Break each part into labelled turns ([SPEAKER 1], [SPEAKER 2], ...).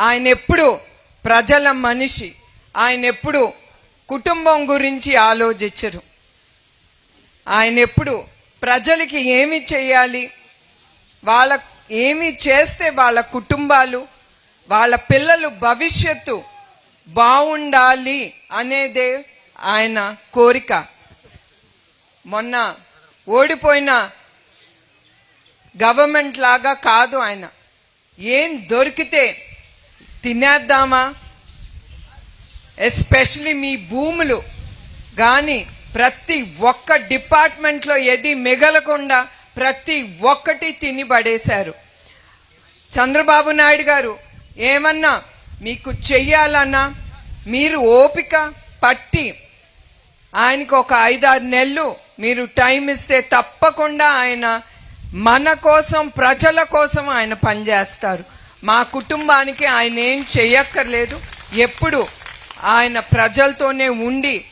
[SPEAKER 1] ఆయన ఎప్పుడు ప్రజల మనిషి ఆయన ఎప్పుడు కుటుంబం గురించి ఆలోచించరు. ఆయన ఎప్పుడు ప్రజలకి ఏమి చేయాలి వాళ్ళ ఏమి చేస్తే వాళ్ళ కుటుంబాలు వాళ్ళ పిల్లలు భవిష్యత్తు బాగుండాలి అనేదే ఆయన కోరిక. మొన్న ఓడిపోయిన గవర్నమెంట్ లాగా కాదు ఆయన. ఏం దొరికితే తినేద్దామా? ఎస్పెషలీ మీ భూములు. కానీ ప్రతి ఒక్క డిపార్ట్మెంట్లో ఏది మిగలకుండా ప్రతి ఒక్కటి తిని పడేశారు. చంద్రబాబు నాయుడు గారు ఏమన్నా మీకు చెయ్యాలన్నా మీరు ఓపిక పట్టి ఆయనకు ఒక ఐదారు నెలలు మీరు టైం ఇస్తే తప్పకుండా ఆయన మన కోసం ప్రజల కోసం ఆయన పనిచేస్తారు. మా కుటుంబానికి ఆయన ఏం చెయ్యక్కర్లేదు ఎప్పుడు ఆయన ప్రజలతోనే ఉండి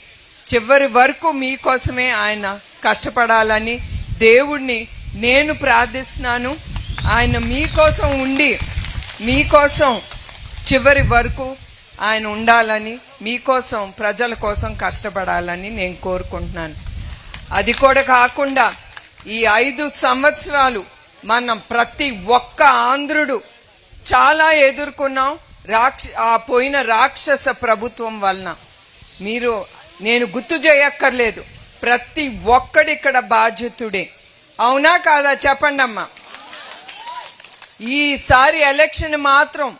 [SPEAKER 1] చివరి వరకు మీకోసమే ఆయన కష్టపడాలని దేవుణ్ణి నేను ప్రార్థిస్తున్నాను. ఆయన మీకోసం ఉండి మీకోసం చివరి వరకు ఆయన ఉండాలని మీకోసం ప్రజల కోసం కష్టపడాలని నేను కోరుకుంటున్నాను. అది కూడా కాకుండా ఈ ఐదు సంవత్సరాలు మనం ప్రతి ఒక్క ఆంధ్రుడు చాలా ఎదుర్కొన్నాం రాక్ష ఆ పోయిన రాక్షస ప్రభుత్వం వలన. మీరు నేను గుర్తు చేయక్కర్లేదు. ప్రతి ఒక్కడిక్కడ బాధ్యతుడే. అవునా కాదా? చెప్పండి అమ్మా ఈసారి ఎలక్షన్ మాత్రం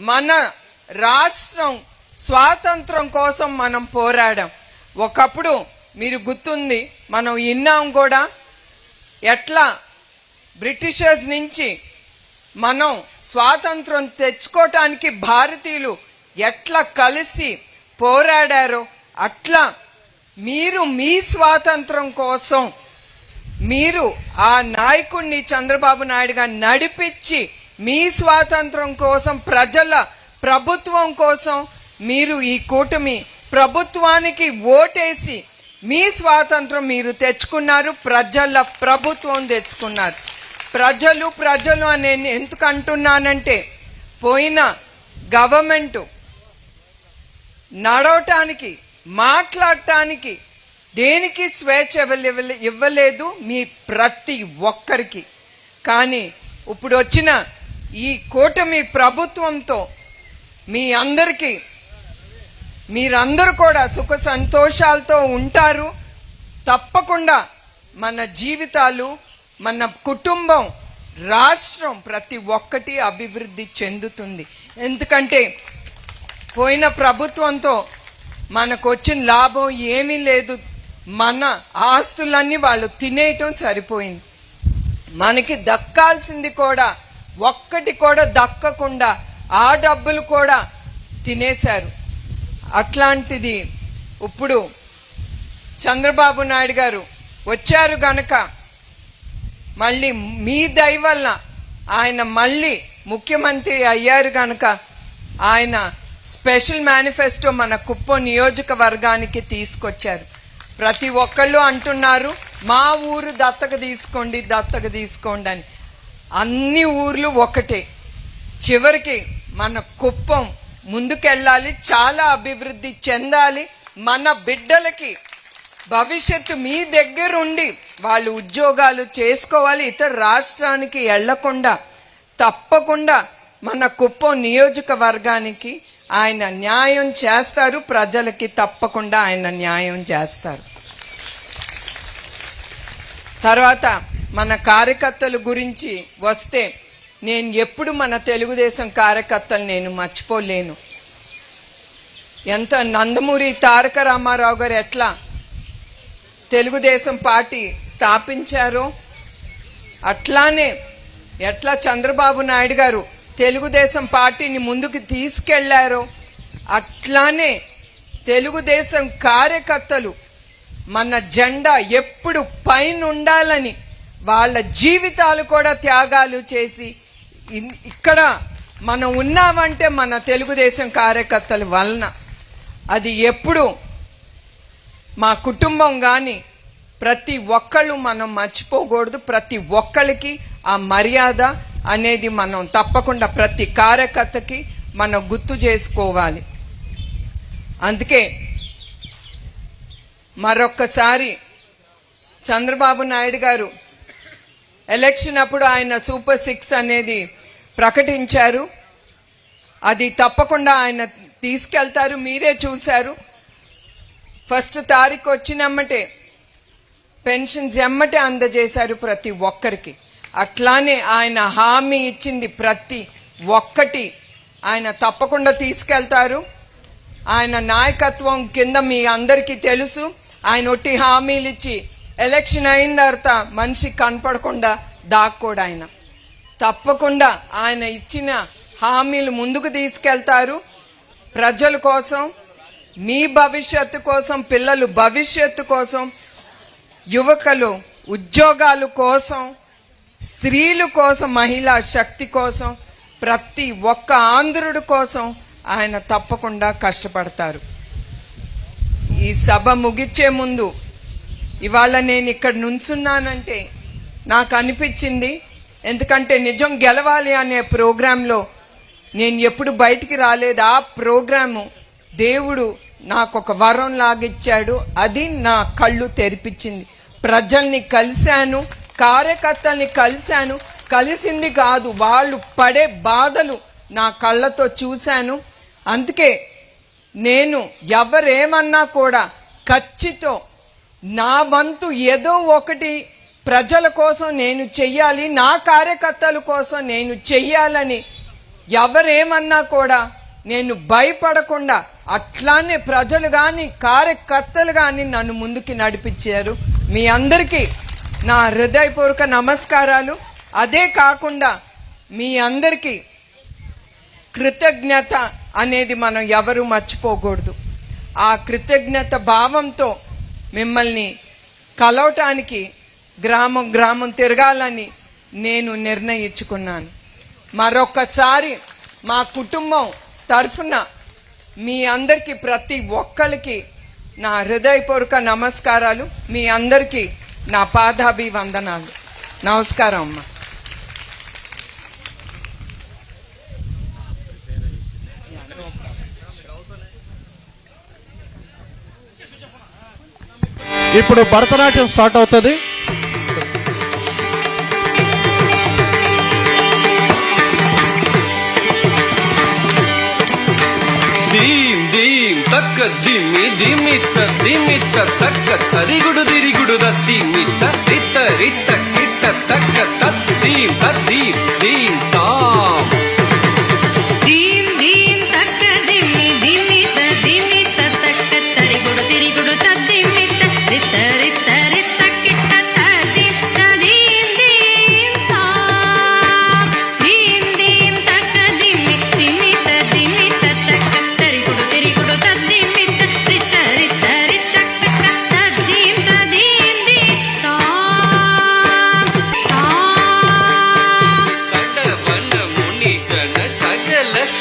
[SPEAKER 1] మన రాష్ట్రం స్వాతంత్రం కోసం మనం పోరాడాం. ఒకప్పుడు మీరు గుర్తుంది మనం విన్నాం కూడా ఎట్లా బ్రిటిషర్స్ నుంచి మనం స్వాతంత్రం తెచ్చుకోవటానికి భారతీయులు ఎట్లా కలిసి పోరాడారో అట్లా మీరు మీ స్వాతంత్రం కోసం మీరు ఆ నాయకుడిని చంద్రబాబు నాయుడుగా నడిపించి మీ స్వాతంత్రం కోసం ప్రజల ప్రభుత్వం కోసం మీరు ఈ కూటమి ప్రభుత్వానికి ఓటేసి మీ స్వాతంత్రం మీరు తెచ్చుకున్నారు ప్రజల ప్రభుత్వం తెచ్చుకున్నారు. ప్రజలు ప్రజలు అని నేను ఎందుకు అంటున్నానంటే పోయిన గవర్నమెంట్ నడవటానికి మాట్లాడటానికి దేనికి స్వేచ్ఛ ఇవ్వలేదు మీ ప్రతి ఒక్కరికి. కానీ ఇప్పుడు వచ్చిన ఈ కూటమి ప్రభుత్వంతో మీ అందరికీ మీరందరూ కూడా సుఖ సంతోషాలతో ఉంటారు. తప్పకుండా మన జీవితాలు మన కుటుంబం రాష్ట్రం ప్రతి ఒక్కటి అభివృద్ధి చెందుతుంది. ఎందుకంటే పోయిన ప్రభుత్వంతో మనకు వచ్చిన లాభం ఏమీ లేదు. మన ఆస్తులన్నీ వాళ్ళు తినేయటం సరిపోయింది. మనకి దక్కాల్సింది కూడా ఒక్కటి కూడా దక్కకుండా ఆ డబ్బులు కూడా తినేశారు. అట్లాంటిది ఇప్పుడు చంద్రబాబు నాయుడు గారు వచ్చారు గనక మళ్ళీ మీ దయ వల్ల ఆయన మళ్ళీ ముఖ్యమంత్రి అయ్యారు కనుక ఆయన స్పెషల్ మేనిఫెస్టో మన కుప్పం నియోజకవర్గానికి తీసుకొచ్చారు. ప్రతి ఒక్కళ్ళు అంటున్నారు మా ఊరు దత్తక తీసుకోండి దత్తక తీసుకోండి అని. అన్ని ఊర్లు ఒకటే. చివరికి మన కుప్పం ముందుకెళ్ళాలి చాలా అభివృద్ధి చెందాలి. మన బిడ్డలకి భవిష్యత్తు మీ దగ్గర ఉండి వాళ్ళు ఉద్యోగాలు చేసుకోవాలి ఇతర రాష్ట్రానికి వెళ్ళకుండా తప్పకుండా మన కుప్పం నియోజకవర్గానికి ఆయన న్యాయం చేస్తారు ప్రజలకి తప్పకుండా ఆయన న్యాయం చేస్తారు. తర్వాత మన కార్యకర్తల గురించి వస్తే నేను ఎప్పుడు మన తెలుగుదేశం కార్యకర్తలు నేను మర్చిపోలేను. ఎంత నందమూరి తారక రామారావు గారు ఎట్లా తెలుగుదేశం పార్టీ స్థాపించారో అట్లానే ఎట్లా చంద్రబాబు నాయుడు గారు తెలుగుదేశం పార్టీని ముందుకు తీసుకెళ్ళారో అట్లానే తెలుగుదేశం కార్యకర్తలు మన జెండా ఎప్పుడు పైన ఉండాలని వాళ్ళ జీవితాలు కూడా త్యాగాలు చేసి ఇన్- ఇక్కడ మనం ఉన్నామంటే మన తెలుగుదేశం కార్యకర్తల వలన. అది ఎప్పుడు మా కుటుంబం కానీ ప్రతి ఒక్కళ్ళు మనం మర్చిపోకూడదు. ప్రతి ఒక్కరికి ఆ మర్యాద అనేది మనం తప్పకుండా ప్రతి కార్యకర్తకి మనం గుర్తు చేసుకోవాలి. అందుకే మరొక్కసారి చంద్రబాబు నాయుడు గారు ఎలక్షన్ అప్పుడు ఆయన సూపర్ సిక్స్ అనేది ప్రకటించారు. అది తప్పకుండా ఆయన తీసుకెళ్తారు. మీరే చూశారు. ఫస్ట్ తారీఖు వచ్చినమ్మటే. పెన్షన్స్ ఎమ్మటే అందజేశారు ప్రతి ఒక్కరికి. అట్లానే ఆయన హామీ ఇచ్చింది ప్రతి ఒక్కటి ఆయన తప్పకుండా తీసుకెళ్తారు. ఆయన నాయకత్వం కింద మీ అందరికీ తెలుసు. ఆయన ఒట్టి హామీలు ఇచ్చి ఎలక్షన్ అయిన తర్వాత మనిషి కనపడకుండా దాక్కోడు ఆయన. తప్పకుండా ఆయన ఇచ్చిన హామీలు ముందుకు తీసుకెళ్తారు. ప్రజల కోసం మీ భవిష్యత్తు కోసం పిల్లలు భవిష్యత్తు కోసం యువకులు ఉద్యోగాలు కోసం స్త్రీల కోసం మహిళా శక్తి కోసం ప్రతి ఒక్క ఆంధ్రుడు కోసం ఆయన తప్పకుండా కష్టపడతారు. ఈ సభ ముగిచ్చే ముందు ఇవాళ నేను ఇక్కడ నుంచున్నానంటే నాకు అనిపించింది ఎందుకంటే నిజం గెలవాలి అనే ప్రోగ్రాంలో నేను ఎప్పుడు బయటికి రాలేదు. ఆ ప్రోగ్రాము దేవుడు నాకు ఒక వరం లాగిచ్చాడు. అది నా కళ్ళు తెరిపించింది. ప్రజల్ని కలిశాను కార్యకర్తల్ని కలిశాను. కలిసింది కాదు వాళ్ళు పడే బాధలు నా కళ్ళతో చూశాను. అందుకే నేను ఎవరేమన్నా కూడా ఖచ్చితో నా వంతు ఏదో ఒకటి ప్రజల కోసం నేను చెయ్యాలి నా కార్యకర్తల కోసం నేను చెయ్యాలని ఎవరేమన్నా కూడా నేను భయపడకుండా అట్లానే ప్రజలు కానీ కార్యకర్తలు కానీ నన్ను ముందుకి నడిపించారు. మీ అందరికీ నా హృదయపూర్వక నమస్కారాలు. అదే కాకుండా మీ అందరికీ కృతజ్ఞత అనేది మనం ఎవరు మర్చిపోకూడదు. ఆ కృతజ్ఞత భావంతో మిమ్మల్ని కలవటానికి గ్రామం గ్రామం తిరగాలని నేను నిర్ణయించుకున్నాను. మరొకసారి మా కుటుంబం తరఫున మీ అందరికీ ప్రతి ఒక్కరికి నా హృదయపూర్వక నమస్కారాలు. మీ అందరికీ నా పాదాభివందనాలు. నమస్కారం అమ్మ.
[SPEAKER 2] ఇప్పుడు భరతనాట్యం స్టార్ట్ అవుతుంది.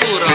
[SPEAKER 3] puro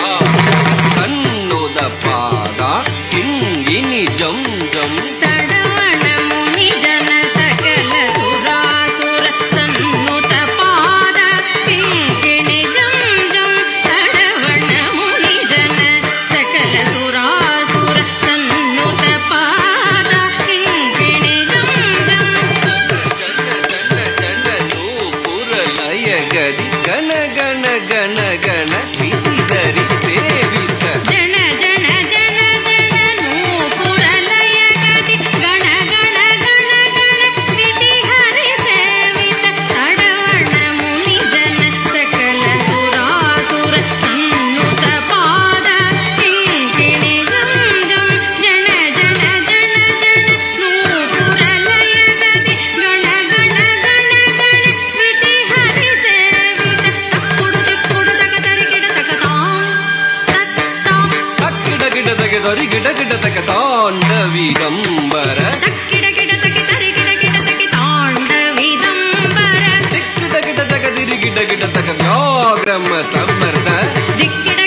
[SPEAKER 3] தரு கிட கிடத்தக்க
[SPEAKER 4] தாண்டவி கம்பர கிட கிடத்தக்க தரு கிட கிடத்தக்க
[SPEAKER 3] தாண்டவி கம்பர கிட கிடத்தக்க திரு கிட கிடத்தக்க வியாகிரம சமர்த்த
[SPEAKER 4] திக்கிட